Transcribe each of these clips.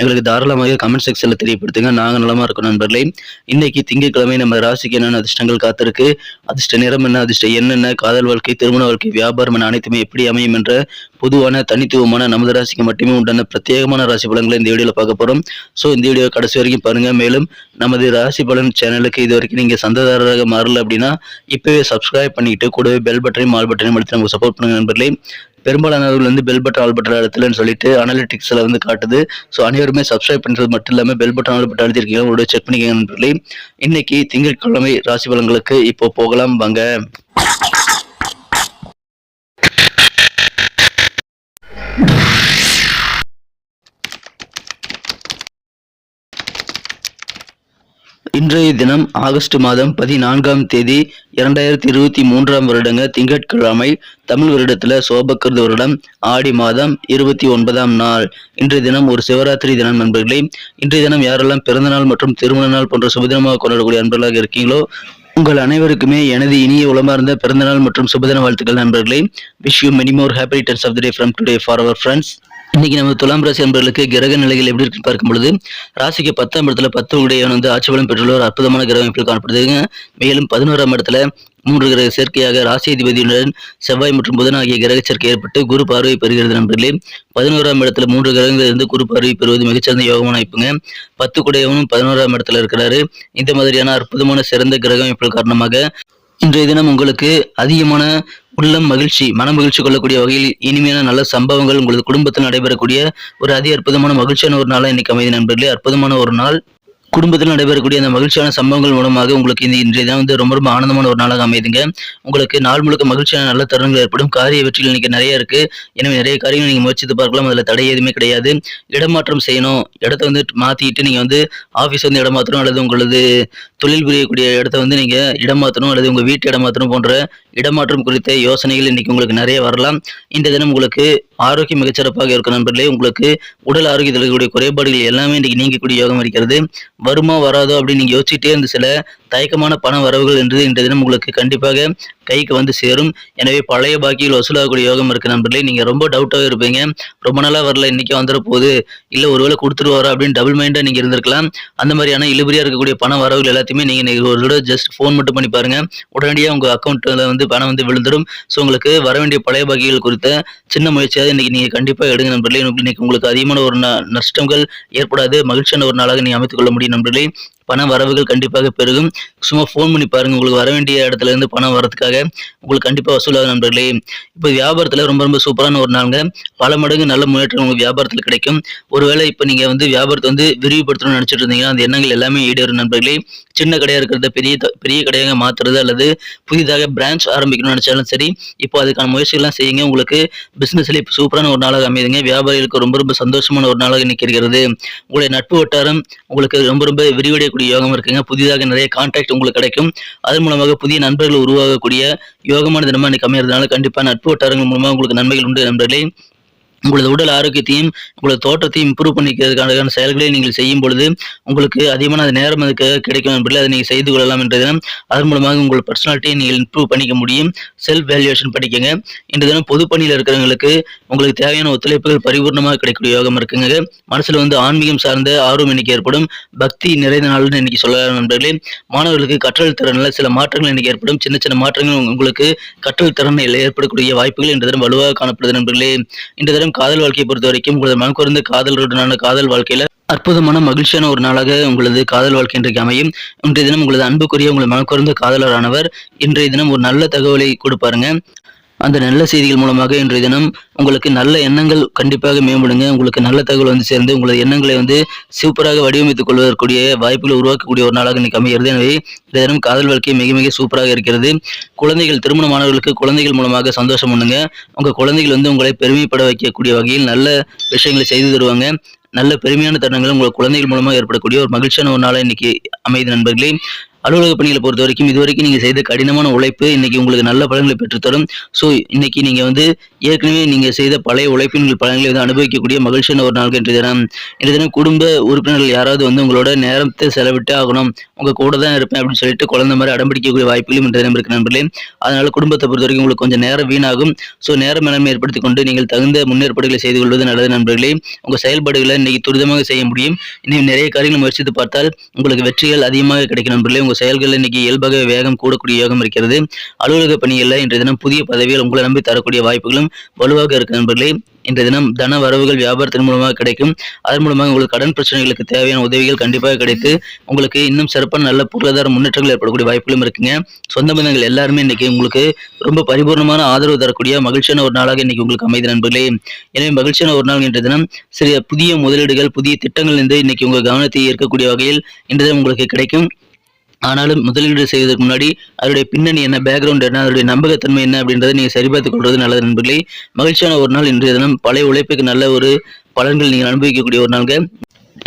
எங்களுக்கு தாராளமாக கமெண்ட் செக்ஷன்ல தெரியப்படுத்துங்க. நாங்கள் நலமா இருக்கோம் நண்பர்களே. இன்னைக்கு திங்கட்கிழமை நம்ம ராசிக்கு என்னென்ன அதிர்ஷ்டங்கள் காத்திருக்கு? அதிர்ஷ்ட நிறம் என்ன? அதிர்ஷ்டம் என்னென்ன காதல் வாழ்க்கை திருமண வாழ்க்கை வியாபாரம் என அனைத்துமே எப்படி அமையும் என்ற பொதுவான தனித்துவமான நமது ராசிக்கு மட்டுமே உண்டான பிரத்யேகமான ராசி பலன்களை இந்த வீடியோவில் பார்க்க போறோம். ஸோ இந்த வீடியோ கடைசி வரைக்கும் பாருங்க. மேலும் நமது ராசி பலன் சேனலுக்கு இது வரைக்கும் நீங்க சந்ததாரராக மாறல அப்படின்னா இப்பவே சப்ஸ்கிரைப் பண்ணிட்டு கூடவே பெல் பட்டனையும் மால் பட்டனையும் எடுத்து நமக்கு சப்போர்ட் பண்ணுங்க நண்பர்களே. பெரும்பாலானவர்கள் வந்து பெல் பட்டன் ஆல் பட்டன் அழுத்தலன்னு சொல்லிட்டு அனலிட்டிக்ஸ்ல வந்து காட்டுது. ஸோ அனைவருமே சப்ஸ்கிரைப் பண்றது மட்டும் இல்லாமல் பெல் பட்டன் ஆல் பட்டன் அழுத்திருக்கீங்க உங்களோட செக் பண்ணிக்கங்க நண்பர்களே. இன்னைக்கு திங்கட்கிழமை ராசி பலன்களுக்கு இப்போ போகலாம். வாங்க. இன்றைய தினம் ஆகஸ்ட் மாதம் பதினான்காம் தேதி இரண்டாயிரத்தி இருபத்தி மூன்றாம் வருடங்க திங்கட்கிழமை தமிழ் வருடத்துல சோபக்கிருத வருடம் ஆடி மாதம் இருபத்தி ஒன்பதாம் நாள். இன்றைய தினம் ஒரு சிவராத்திரி தினம் நண்பர்களே. இன்றைய தினம் யாரெல்லாம் பிறந்த நாள் மற்றும் திருமண நாள் போன்ற சுபதினமாக கொண்டாடக்கூடிய நண்பர்களாக இருக்கீங்களோ உங்கள் அனைவருக்குமே எனது இனிய உளமார்ந்த பிறந்தநாள் மற்றும் சுபதின வாழ்த்துக்கள் நண்பர்களே. Wish you many more happy returns of the day from today for our friends இன்னைக்கு நம்ம துலாம் ராசி நண்பர்களுக்கு கிரக நிலைகள் எப்படி இருக்குன்னு பார்க்கும் பொழுது ராசிக்கு பத்தாம் இடத்துல பத்து உடைய வந்து ஆட்சி பலம் பெற்றுள்ள ஒரு அற்புதமான கிரக அமைப்பில் காணப்படுதுங்க மேலும் பதினோராம் இடத்துல மூன்று கிரக சேர்க்கையாக ராசி அதிபதியுடன் செவ்வாய் மற்றும் புதன் ஆகிய கிரக சேர்க்கை ஏற்பட்டு குரு பார்வை பெறுகிறது நண்பர்களே. பதினோராம் இடத்துல மூன்று கிரகங்கள் இருந்து குரு பார்வை பெறுவது மிகச்சிறந்த யோகமான அமைப்புங்க பத்து குடையவனும் பதினோராம் இடத்துல இருக்கிறாரு. இந்த மாதிரியான அற்புதமான சிறந்த கிரக அமைப்புகள் காரணமாக இன்றைய தினம் உங்களுக்கு அதிகமான உள்ளம் மகிழ்ச்சி மன மகிழ்ச்சி கொள்ளக்கூடிய வகையில் இனிமையான நல்ல சம்பவங்கள் உங்களது குடும்பத்தில் நடைபெறக்கூடிய ஒரு அதி அற்புதமான மகிழ்ச்சியான ஒரு நாளாக இன்னைக்கு அமைதி நண்பர்களே. அற்புதமான ஒரு நாள். குடும்பத்தில் நடைபெறக்கூடிய அந்த மகிழ்ச்சியான சம்பவங்கள் மூலமாக உங்களுக்கு இந்த இன்றைய தான் வந்து ரொம்ப ரொம்ப ஆனந்தமான ஒரு நாளாக அமைதுங்க. உங்களுக்கு நாள் முழுக்க மகிழ்ச்சியான நல்ல தருணங்கள் ஏற்படும். காரிய வெற்றிகள் இன்னைக்கு நிறைய இருக்கு. எனவே நிறைய காரியங்கள் நீங்க முயற்சித்து பார்க்கலாம். அதுல தடை எதுவுமே கிடையாது. இடமாற்றம் செய்யணும். இடத்த வந்து மாத்திட்டு நீங்க வந்து ஆபீஸ் வந்து இடமாற்றணும் அல்லது உங்களது தொழில் புரியக்கூடிய இடத்த வந்து நீங்க இடமாற்றணும் அல்லது உங்க வீட்டு இடமாற்றணும் போன்ற இடமாற்றம் குறித்த யோசனைகள் இன்னைக்கு உங்களுக்கு நிறைய வரலாம். இந்த தினம் உங்களுக்கு ஆரோக்கியம் மிகச்சிறப்பாக இருக்கும் நண்பர்களே. உங்களுக்கு உடல் ஆரோக்கியத்தில் இருக்கக்கூடிய குறைபாடுகள் எல்லாமே இன்னைக்கு நீங்கக்கூடிய யோகம் இருக்கிறது வருமா வராதோ அப்படின்னு நீங்க யோசிச்சுட்டே இருந்த சில தயக்கமான பண வரவுகள் என்று இன்றைய தினம் உங்களுக்கு கண்டிப்பாக கைக்கு வந்து சேரும். எனவே பழைய பாக்கியில் வசூலாகக்கூடிய யோகம் இருக்கு நண்பர்களே. நீங்க ரொம்ப டவுட்டாக இருப்பீங்க. ரொம்ப நாளாக வரல இன்னைக்கு வந்துட போகுது இல்லை ஒருவேளை கொடுத்துருவாரா அப்படின்னு டபுள் மைண்டாக நீங்க இருந்திருக்கலாம். அந்த மாதிரியான இழுபறியா இருக்கக்கூடிய பண வரவுகள் எல்லாத்தையுமே நீங்க ஒரு தடவை ஜஸ்ட் ஃபோன் மட்டும் பண்ணி பாருங்க. உடனடியாக உங்க அக்கௌண்ட்டில் வந்து பணம் வந்து விழுந்துடும் ஸோ உங்களுக்கு வர வேண்டிய பழைய பாக்கிகள் குறித்த சின்ன முயற்சியாக இன்னைக்கு நீங்க கண்டிப்பாக எடுங்க நண்பர்களே. இன்னைக்கு உங்களுக்கு அதிகமான ஒரு ந- நஷ்டங்கள் ஏற்படாது. மகிழ்ச்சியான ஒரு நாளாக நீங்க அமைத்துக் கொள்ள முடியும் நண்பர்களே. பண வரவுகள் கண்டிப்பாக பெருகும். சும்மா ஃபோன் பண்ணி பாருங்க உங்களுக்கு வர வேண்டிய இடத்துல இருந்து பணம் வரதுக்காக உங்களுக்கு கண்டிப்பாக வசூலாகும் நண்பர்களே. இப்போ வியாபாரத்துல ரொம்ப ரொம்ப சூப்பரான ஒரு நாளுங்க. பல மடங்கு நல்ல முன்னேற்றம் உங்களுக்கு வியாபாரத்தில் கிடைக்கும். ஒருவேளை இப்போ நீங்கள் வந்து வியாபாரத்தை வந்து விரிவுபடுத்தணும்னு நினச்சிட்டு இருந்தீங்கன்னா அந்த எண்ணங்கள் எல்லாமே ஈடேறும் நண்பர்களே. சின்ன கடையாக இருக்கிறத பெரிய த- பெரிய கடையாக மாற்றுறது அல்லது புதிதாக பிரான்ச் ஆரம்பிக்கணும்னு நினைச்சாலும் சரி இப்போ அதுக்கான முயற்சிகள்லாம் செய்யுங்க. உங்களுக்கு பிஸ்னஸில் இப்போ சூப்பரான ஒரு நாளாக அமைதுங்க வியாபாரிகளுக்கு ரொம்ப ரொம்ப சந்தோஷமான ஒரு நாளாக இன்னைக்கு இருக்கிறது. உங்களுடைய நட்பு வட்டாரம் உங்களுக்கு ரொம்ப ரொம்ப விரிவடையக்கூடிய யோகம் இருக்குங்க. புதிதாக நிறைய கான்டாக்ட் உங்களுக்கு கிடைக்கும். அதன் மூலமாக புதிய நண்பர்கள் உருவாகக்கூடிய யோகமான தினமா இன்னைக்கு அமையறதுனால கண்டிப்பா நட்பு வட்டாரங்கள் மூலமாக உங்களுக்கு நன்மைகள் உண்டு நண்பர்களே. உங்களது உடல் ஆரோக்கியத்தையும் உங்களது தோட்டத்தையும் இம்ப்ரூவ் பண்ணிக்கிறதுக்கான செயல்களை நீங்கள் செய்யும் பொழுது உங்களுக்கு அதிகமான அது நேரம் அதுக்கு கிடைக்கும் என்பதில் அதை நீங்கள் செய்து கொள்ளலாம் என்ற தினம் அதன் மூலமாக உங்கள் பர்சனாலிட்டியை நீங்கள் இம்ப்ரூவ் பண்ணிக்க முடியும். செல்ஃப் வேல்யூவேஷன் படிக்கங்க. இன்று தினம் பொது பணியில் இருக்கிறவங்களுக்கு உங்களுக்கு தேவையான ஒத்துழைப்புகள் பரிபூர்ணமாக கிடைக்கக்கூடிய யோகம் இருக்குங்க. மனசில் வந்து ஆன்மீகம் சார்ந்த ஆர்வம் இன்னைக்கு ஏற்படும். பக்தி நிறைந்த நாள்னு இன்னைக்கு சொல்லலாம் நண்பர்களே. மாணவர்களுக்கு கற்றல் திறனில் சில மாற்றங்கள் இன்னைக்கு ஏற்படும். சின்ன சின்ன மாற்றங்கள் உங்களுக்கு கற்றல் திறனில் ஏற்படக்கூடிய வாய்ப்புகள் இன்று தினம் வலுவாக காணப்படுது நண்பர்களே. இன்று தினம் காதல் வாழ்க்கையை பொறுத்த வரைக்கும் உங்களது மனக்குறந்த காதலுடனான காதல் வாழ்க்கையில அற்புதமான மகிழ்ச்சியான ஒரு நாளாக உங்களது காதல் வாழ்க்கை இன்றைக்கு அமையும். இன்றைய தினம் உங்களது அன்புக்குரிய உங்களது மனக்குறந்த காதலரானவர் இன்றைய தினம் ஒரு நல்ல தகவலை கொடுப்பாருங்க. அந்த நல்ல செய்திகள் மூலமாக இன்றைய தினம் உங்களுக்கு நல்ல எண்ணங்கள் கண்டிப்பாக மேம்படுங்க. உங்களுக்கு நல்ல தகவல் வந்து சேர்ந்து உங்களது எண்ணங்களை வந்து சூப்பராக வடிவமைத்துக் கொள்வதற்குரிய வாய்ப்புகளை உருவாக்கக்கூடிய ஒரு நாளாக இன்னைக்கு அமைகிறது. எனவே இன்றைய தினம் காதல் வாழ்க்கை மிக மிக சூப்பராக இருக்கிறது. குழந்தைகள் திருமணமானவர்களுக்கு குழந்தைகள் மூலமாக சந்தோஷம் பண்ணுங்க உங்க குழந்தைகள் வந்து உங்களை பெருமைப்பட வைக்கக்கூடிய வகையில் நல்ல விஷயங்களை செய்து தருவாங்க. நல்ல பெருமையான தருணங்கள் உங்கள் குழந்தைகள் மூலமாக ஏற்படக்கூடிய ஒரு மகிழ்ச்சியான ஒரு நாளாக இன்னைக்கு அமைது நண்பர்களே. அலுவலக பணிகளை பொறுத்த வரைக்கும் இதுவரைக்கும் நீங்கள் செய்த கடினமான உழைப்பு இன்னைக்கு உங்களுக்கு நல்ல பலன்களை பெற்றுத்தரும். ஸோ இன்னைக்கு நீங்கள் வந்து ஏற்கனவே நீங்கள் செய்த பழைய உழைப்பின் பலன்களை வந்து அனுபவிக்கக்கூடிய மகிழ்ச்சியான ஒரு நாள் என்று தினம் இன்றைய தினம் குடும்ப உறுப்பினர்கள் யாராவது வந்து உங்களோட நேரத்தை செலவிட்டு ஆகணும். உங்கள் கூட தான் இருப்பேன் அப்படின்னு சொல்லிட்டு குழந்தை மாதிரி அடம்பிடிக்கக்கூடிய வாய்ப்புகளும் இன்றைய தினம் இருக்கு நண்பர்களே. அதனால் குடும்பத்தை பொறுத்த வரைக்கும் உங்களுக்கு கொஞ்சம் நேரம் வீணாகும். ஸோ நேர மேலாண்மை ஏற்படுத்திக் கொண்டு நீங்கள் தகுந்த முன்னேற்பாடுகளை செய்து கொள்வது நல்லது நண்பர்களே. உங்கள் செயல்பாடுகளை இன்னைக்கு துரிதமாக செய்ய முடியும். இன்னும் நிறைய காரியங்களை முயற்சித்து பார்த்தால் உங்களுக்கு வெற்றிகள் அதிகமாக கிடைக்கும் நண்பர்களே. உங்கள் செயல்களில் இன்னைக்கு இயல்பாக வேகம் கூடக்கூடிய யோகம் இருக்கிறது. அலுவலக பணிகளில் இன்றைய தினம் புதிய பதவிகள் உங்களை நம்பி தரக்கூடிய வாய்ப்புகளும் வலுவாக இருக்கு நண்பர்களே. இன்றைய தினம் தன வரவுகள் வியாபாரத்தின் மூலமாக கிடைக்கும். அதன் மூலமாக உங்களுக்கு கடன் பிரச்சனைகளுக்கு தேவையான உதவிகள் கண்டிப்பாக கிடைத்து உங்களுக்கு இன்னும் சிறப்பான நல்ல பொருளாதார முன்னேற்றங்கள் ஏற்படக்கூடிய வாய்ப்புகளும் இருக்குங்க. சொந்த பந்தங்கள் எல்லாருமே இன்னைக்கு உங்களுக்கு ரொம்ப பரிபூர்ணமான ஆதரவு தரக்கூடிய மகிழ்ச்சியான ஒரு நாளாக இன்னைக்கு உங்களுக்கு அமைதி நண்பர்களே. எனவே மகிழ்ச்சியான ஒரு நாள் இன்றைய தினம். சிறிய புதிய முதலீடுகள் புதிய திட்டங்கள் இருந்து இன்னைக்கு உங்கள் கவனத்தை ஈர்க்கக்கூடிய வகையில் இன்றைய தினம் உங்களுக்கு கிடைக்கும். ஆனாலும் முதலீடு செய்வதற்கு முன்னாடி அதனுடைய பின்னணி என்ன பேக்ரவுண்ட் என்ன அதனுடைய நம்பகத்தன்மை என்ன அப்படின்றத நீங்கள் சரிபார்த்துக் கொள்வது நல்லது நண்பர்களே. மகிழ்ச்சியான ஒரு நாள் இன்றைய தினம். பழைய உழைப்புக்கு நல்ல ஒரு பலன்கள் நீங்கள் அனுபவிக்கக்கூடிய ஒரு நாள்கள்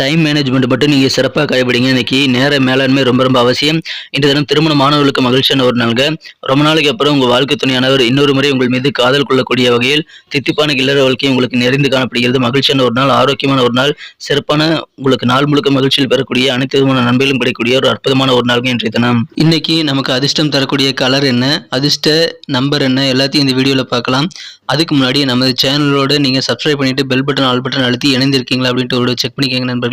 டைம் மேனேஜ்மெண்ட் மட்டும் நீங்கள் சிறப்பாக கடைபிடிங்க. இன்னைக்கு நேர மேலாண்மை ரொம்ப ரொம்ப அவசியம். இன்று தினம் திருமண மாணவர்களுக்கு மகிழ்ச்சியான ஒரு நாள்கள் ரொம்ப நாளைக்கு அப்புறம் உங்கள் வாழ்க்கை துணையானவர் இன்னொரு முறை உங்கள் மீது காதல் கொள்ளக்கூடிய வகையில் தித்திப்பான இல்லற வாழ்க்கை உங்களுக்கு நிறைந்து காணப்படுகிறது. மகிழ்ச்சியான ஒரு நாள் ஆரோக்கியமான ஒரு நாள் சிறப்பான உங்களுக்கு நாள் முழுக்க மகிழ்ச்சியில் பெறக்கூடிய அனைத்து விதமான நண்பர்களும் கிடைக்கக்கூடிய ஒரு அற்புதமான ஒரு நாள்கள் இன்றைய தினம். இன்னைக்கு நமக்கு அதிர்ஷ்டம் தரக்கூடிய கலர் என்ன அதிர்ஷ்ட நம்பர் என்ன எல்லாத்தையும் இந்த வீடியோவில் பார்க்கலாம். அதுக்கு முன்னாடி நமது சேனலோட நீங்கள் சப்ஸ்கிரைப் பண்ணிட்டு பெல் பட்டன் ஆல் பட்டன் அழுத்தி இணைந்திருக்கீங்களா அப்படின்ட்டு ஒரு செக் பண்ணிக்கோங்க நண்பர்கள்.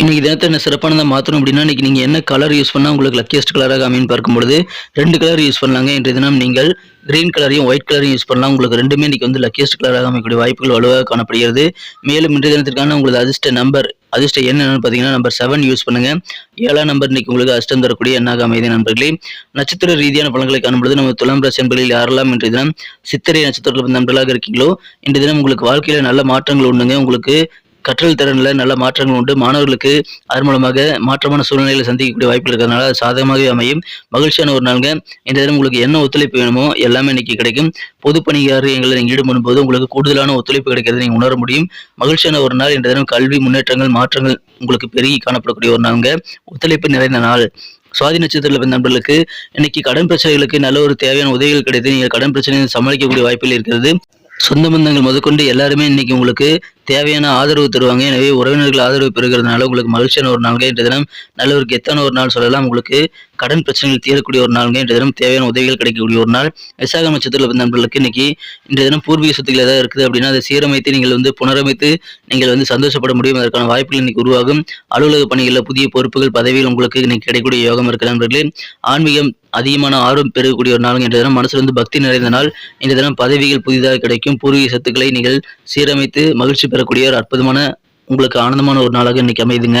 இன்னைக்கு தினத்தை என்ன சிறப்பானதாக மாற்றணும் அப்படின்னா இன்னைக்கு நீங்கள் என்ன கலர் யூஸ் பண்ணால் உங்களுக்கு லக்கியஸ்ட் கலராக அமைன்னு பார்க்கும்பொழுது ரெண்டு கலர் யூஸ் பண்ணலாங்க. இன்றைய தினம் நீங்கள் கிரீன் கலரையும் ஒயிட் கலரையும் யூஸ் பண்ணலாம். உங்களுக்கு ரெண்டுமே இன்றைக்கி வந்து லக்கியஸ்ட் கலராக அமைக்கக்கூடிய வாய்ப்புகள் வலுவாக காணப்படுகிறது. மேலும் இன்றைய தினத்திற்கான உங்களது அதிர்ஷ்ட நம்பர் அதிர்ஷ்ட என்னன்னு பார்த்தீங்கன்னா நம்பர் செவன் யூஸ் பண்ணுங்க. ஏழாம் நம்பர் இன்னைக்கு உங்களுக்கு அஷ்டம் தரக்கூடிய எண்ணாக அமைதி நண்பர்களே. நட்சத்திர ரீதியான பலன்களை காணும்பொழுது நம்ம துலாம் ராசி என்பதில் யாரெல்லாம் இன்றைய தினம் சித்திரை நட்சத்திரத்தில் நண்பர்களாக இருக்கீங்களோ இன்றைய தினம் உங்களுக்கு வாழ்க்கையில் நல்ல மாற்றங்கள் உண்டுங்க. உங்களுக்கு கற்றல் திறனில் நல்ல மாற்றங்கள் உண்டு. மாணவர்களுக்கு அதன் மூலமாக மாற்றமான சூழ்நிலைகளை சந்திக்கக்கூடிய வாய்ப்பு இருக்கிறதுனால அது சாதகமாகவே அமையும். மகிழ்ச்சியான ஒரு நாளுங்க. இந்த தினம் உங்களுக்கு என்ன ஒத்துழைப்பு வேணுமோ எல்லாமே இன்னைக்கு கிடைக்கும். பொதுப்பணியார் எங்களை நீங்கள் ஈடுபடும் போது உங்களுக்கு கூடுதலான ஒத்துழைப்பு கிடைக்கிறது நீங்கள் உணர முடியும். மகிழ்ச்சியான ஒரு நாள். இந்த தினம் கல்வி முன்னேற்றங்கள் மாற்றங்கள் உங்களுக்கு பெருகி காணப்படக்கூடிய ஒரு நாளுங்க. ஒத்துழைப்பு நிறைந்த நாள். சுவாதி நட்சத்திரத்தில் பிறந்த நண்பர்களுக்கு இன்னைக்கு கடன் பிரச்சனைகளுக்கு நல்ல ஒரு தேவையான உதவிகள் கிடைத்து நீங்கள் கடன் பிரச்சனையை சமாளிக்கக்கூடிய வாய்ப்புகள் இருக்கிறது. சொந்த பந்தங்கள் முதற்கொண்டு எல்லாருமே இன்னைக்கு உங்களுக்கு தேவையான ஆதரவு தருவாங்க. எனவே உறவினர்கள் ஆதரவு பெறுகிறதுனால உங்களுக்கு மகிழ்ச்சியான ஒரு நாள்கள் இன்றைய தினம் நல்ல ஒரு கெத்தான ஒரு நாள் சொல்லலாம். உங்களுக்கு கடன் பிரச்சனைகள் தீரக்கூடிய ஒரு நாள்கள் இன்றைய தினம் தேவையான உதவிகள் கிடைக்கக்கூடிய ஒரு நாள். விசாக நட்சத்திரத்தில் பிறந்த நண்பர்களுக்கு இன்னைக்கு இன்றைய தினம் பூர்வீக சொத்துக்கள் ஏதாவது இருக்குது அப்படின்னா அதை சீரமைத்து நீங்கள் வந்து புனரமைத்து நீங்கள் வந்து சந்தோஷப்பட முடியும். அதற்கான வாய்ப்புகள் இன்னைக்கு உருவாகும். அலுவலக பணிகளில் புதிய பொறுப்புகள் பதவிகள் உங்களுக்கு இன்னைக்கு கிடைக்கக்கூடிய யோகம் இருக்கிற நண்பர்களே. ஆன்மீகம் அதிகமான ஆர்வம் பெறக்கூடிய ஒரு நாள் என்ற தினம் மனசில் வந்து பக்தி நிறைந்த நாள். இன்றைய தினம் பதவிகள் புதிதாக கிடைக்கும். பூர்வீக சொத்துக்களை நீங்கள் சீரமைத்து மகிழ்ச்சி பெறக்கூடிய ஒரு அற்புதமான உங்களுக்கு ஆனந்தமான ஒரு நாளாக இன்னைக்கு அமையுதுங்க.